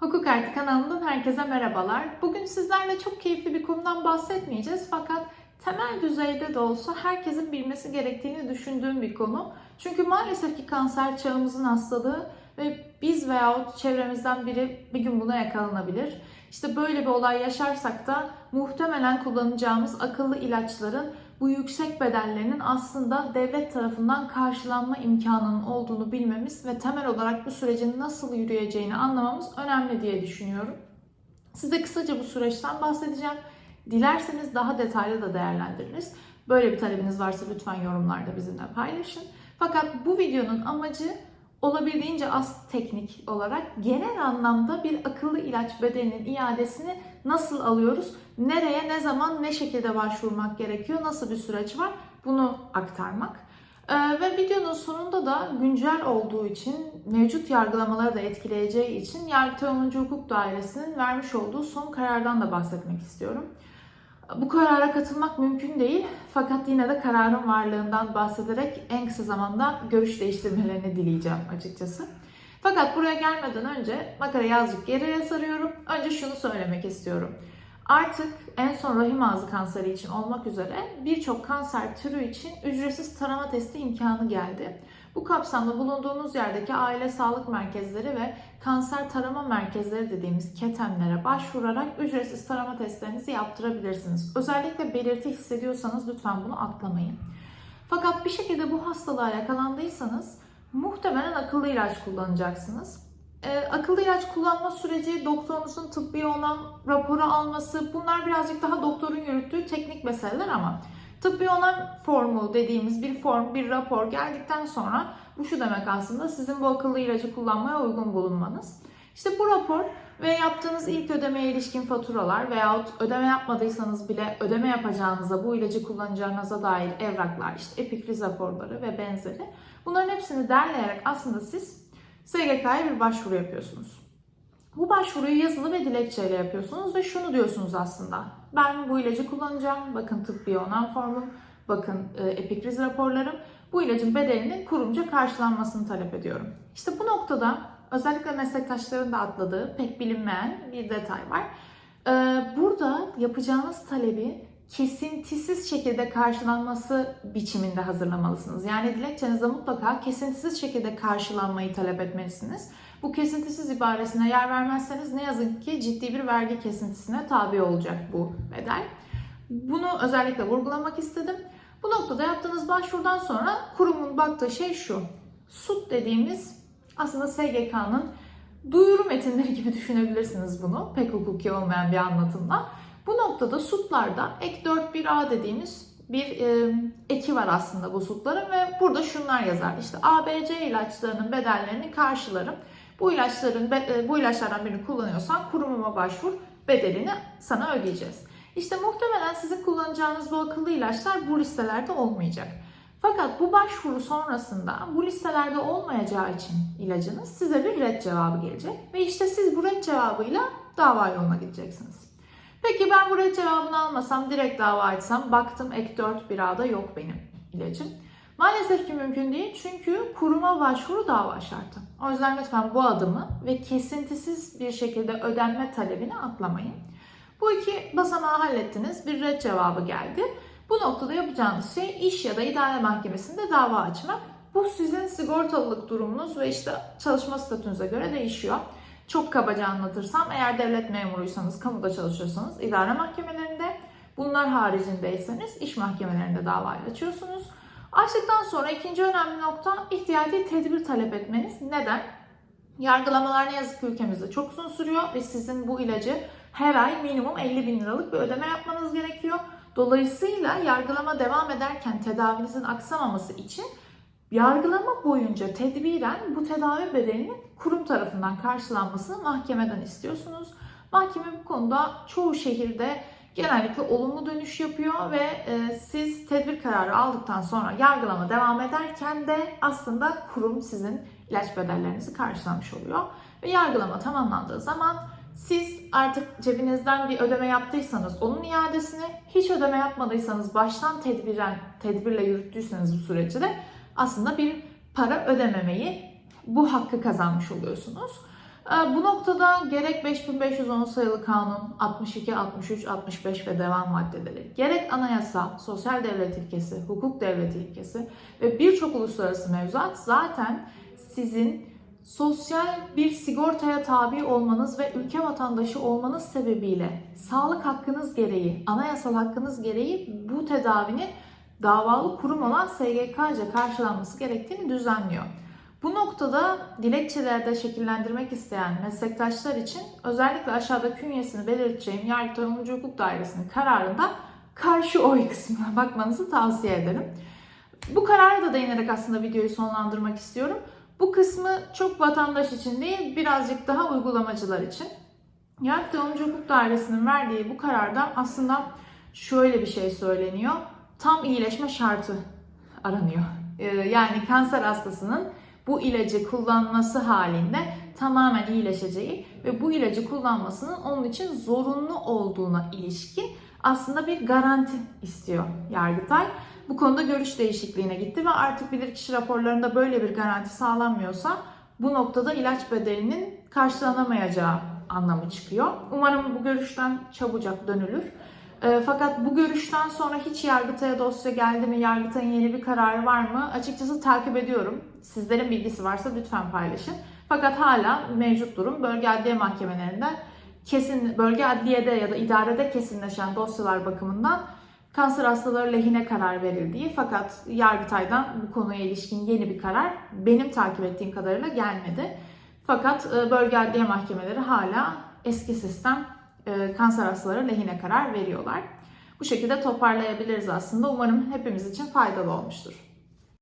Hukuk Artı kanalından herkese merhabalar. Bugün sizlerle çok keyifli bir konudan bahsetmeyeceğiz fakat temel düzeyde de olsa herkesin bilmesi gerektiğini düşündüğüm bir konu. Çünkü maalesef ki kanser çağımızın hastalığı ve biz veyahut çevremizden biri bir gün buna yakalanabilir. İşte böyle bir olay yaşarsak da muhtemelen kullanacağımız akıllı ilaçların bu yüksek bedellerinin aslında devlet tarafından karşılanma imkanının olduğunu bilmemiz ve temel olarak bu sürecin nasıl yürüyeceğini anlamamız önemli diye düşünüyorum. Size kısaca bu süreçten bahsedeceğim. Dilerseniz daha detaylı da değerlendiririz. Böyle bir talebiniz varsa lütfen yorumlarda bizimle paylaşın. Fakat bu videonun amacı olabildiğince az teknik olarak genel anlamda bir akıllı ilaç bedelinin iadesini nasıl alıyoruz, nereye, ne zaman, ne şekilde başvurmak gerekiyor, nasıl bir süreç var bunu aktarmak. Ee, ve videonun sonunda da güncel olduğu için, mevcut yargılamaları da etkileyeceği için Yargıtay 10. Hukuk Dairesi'nin vermiş olduğu son karardan da bahsetmek istiyorum. Bu karara katılmak mümkün değil fakat yine de kararın varlığından bahsederek en kısa zamanda görüş değiştirmelerini dileyeceğim açıkçası. Fakat buraya gelmeden önce makarayı azıcık geriye sarıyorum. Önce şunu söylemek istiyorum. Artık en son rahim ağzı kanseri için olmak üzere birçok kanser türü için ücretsiz tarama testi imkanı geldi. Bu kapsamda bulunduğunuz yerdeki aile sağlık merkezleri ve kanser tarama merkezleri dediğimiz KETEM'lere başvurarak ücretsiz tarama testlerinizi yaptırabilirsiniz. Özellikle belirti hissediyorsanız lütfen bunu atlamayın. Fakat bir şekilde bu hastalığa yakalandıysanız muhtemelen akıllı ilaç kullanacaksınız. Ee, akıllı ilaç kullanma süreci, doktorunuzun tıbbi olan raporu alması bunlar birazcık daha doktorun yürüttüğü teknik meseleler ama tıbbi olan formu dediğimiz bir form, bir rapor geldikten sonra bu şu demek aslında sizin bu akıllı ilacı kullanmaya uygun bulunmanız. İşte bu rapor ve yaptığınız ilk ödemeye ilişkin faturalar veyahut ödeme yapmadıysanız bile ödeme yapacağınıza, bu ilacı kullanacağınıza dair evraklar, işte epikriz raporları ve benzeri. Bunların hepsini derleyerek aslında siz SGK'ya bir başvuru yapıyorsunuz. Bu başvuruyu yazılı ve dilekçeyle yapıyorsunuz ve şunu diyorsunuz aslında. Ben bu ilacı kullanacağım. Bakın tıbbi onan formum, bakın e, epikriz raporlarım. Bu ilacın bedelinin kurumca karşılanmasını talep ediyorum. İşte bu noktada özellikle meslektaşların da atladığı pek bilinmeyen bir detay var. Ee, burada yapacağınız talebi kesintisiz şekilde karşılanması biçiminde hazırlamalısınız. Yani dilekçenizde mutlaka kesintisiz şekilde karşılanmayı talep etmelisiniz. Bu kesintisiz ibaresine yer vermezseniz ne yazık ki ciddi bir vergi kesintisine tabi olacak bu bedel. Bunu özellikle vurgulamak istedim. Bu noktada yaptığınız başvurudan sonra kurumun baktığı şey şu. SUT dediğimiz aslında SGK'nın duyuru metinleri gibi düşünebilirsiniz bunu. Pek hukuki olmayan bir anlatımla. Bu noktada SUT'larda ek 41A dediğimiz bir e, eki var aslında bu SUT'ların ve burada şunlar yazar. İşte ABC ilaçlarının bedellerini karşılarım. Bu ilaçların bu ilaçlardan birini kullanıyorsan kurumuma başvur bedelini sana ödeyeceğiz. İşte muhtemelen sizin kullanacağınız bu akıllı ilaçlar bu listelerde olmayacak. Fakat bu başvuru sonrasında bu listelerde olmayacağı için ilacınız size bir red cevabı gelecek ve işte siz bu red cevabıyla dava yoluna gideceksiniz. Peki ben bu red cevabını almasam, direkt dava açsam, baktım ek 4 bir A'da yok benim ilacım. Maalesef ki mümkün değil çünkü kuruma başvuru dava şartı. O yüzden lütfen bu adımı ve kesintisiz bir şekilde ödenme talebini atlamayın. Bu iki basamağı hallettiniz, bir red cevabı geldi. Bu noktada yapacağınız şey iş ya da idare mahkemesinde dava açmak. Bu sizin sigortalılık durumunuz ve işte çalışma statünüze göre değişiyor. Çok kabaca anlatırsam eğer devlet memuruysanız, kamuda çalışıyorsanız idare mahkemelerinde, bunlar haricindeyseniz iş mahkemelerinde davayı açıyorsunuz. Açtıktan sonra ikinci önemli nokta ihtiyati tedbir talep etmeniz. Neden? Yargılamalar ne yazık ki ülkemizde çok uzun sürüyor ve sizin bu ilacı her ay minimum 50 bin liralık bir ödeme yapmanız gerekiyor. Dolayısıyla yargılama devam ederken tedavinizin aksamaması için yargılama boyunca tedbiren bu tedavi bedelinin kurum tarafından karşılanmasını mahkemeden istiyorsunuz. Mahkeme bu konuda çoğu şehirde genellikle olumlu dönüş yapıyor ve e, siz tedbir kararı aldıktan sonra yargılama devam ederken de aslında kurum sizin ilaç bedellerinizi karşılamış oluyor. Ve yargılama tamamlandığı zaman siz artık cebinizden bir ödeme yaptıysanız onun iadesini, hiç ödeme yapmadıysanız baştan tedbiren, tedbirle yürüttüyseniz bu süreci de aslında bir para ödememeyi, bu hakkı kazanmış oluyorsunuz. Ee, Bu noktada gerek 5510 sayılı kanun, 62, 63, 65 ve devam maddeleri, gerek anayasa, sosyal devlet ilkesi, hukuk devleti ilkesi ve birçok uluslararası mevzuat zaten sizin sosyal bir sigortaya tabi olmanız ve ülke vatandaşı olmanız sebebiyle sağlık hakkınız gereği, anayasal hakkınız gereği bu tedavinin davalı kurum olan SGK'ca karşılanması gerektiğini düzenliyor. Bu noktada dilekçelerde şekillendirmek isteyen meslektaşlar için özellikle aşağıda künyesini belirteceğim Yargıtay 10. Hukuk Dairesi'nin kararında karşı oy kısmına bakmanızı tavsiye ederim. Bu karara da değinerek aslında videoyu sonlandırmak istiyorum. Bu kısmı çok vatandaş için değil, birazcık daha uygulamacılar için. Yargıtay 10. Hukuk Dairesi'nin verdiği bu kararda aslında şöyle bir şey söyleniyor. Tam iyileşme şartı aranıyor. Ee, Yani kanser hastasının bu ilacı kullanması halinde tamamen iyileşeceği ve bu ilacı kullanmasının onun için zorunlu olduğuna ilişkin aslında bir garanti istiyor Yargıtay. Bu konuda görüş değişikliğine gitti ve artık bilirkişi raporlarında böyle bir garanti sağlanmıyorsa bu noktada ilaç bedelinin karşılanamayacağı anlamı çıkıyor. Umarım bu görüşten çabucak dönülür. E, fakat bu görüşten sonra hiç Yargıtay'a dosya geldi mi, Yargıtay'ın yeni bir kararı var mı? Açıkçası takip ediyorum. Sizlerin bilgisi varsa lütfen paylaşın. Fakat hala mevcut durum bölge adliye mahkemelerinden kesin bölge adliyede ya da idarede kesinleşen dosyalar bakımından kanser hastaları lehine karar verildiği fakat Yargıtay'dan bu konuya ilişkin yeni bir karar benim takip ettiğim kadarıyla gelmedi. Fakat e, bölge adliye mahkemeleri hala eski sistem e, kanser hastaları lehine karar veriyorlar. Bu şekilde toparlayabiliriz aslında. Umarım hepimiz için faydalı olmuştur.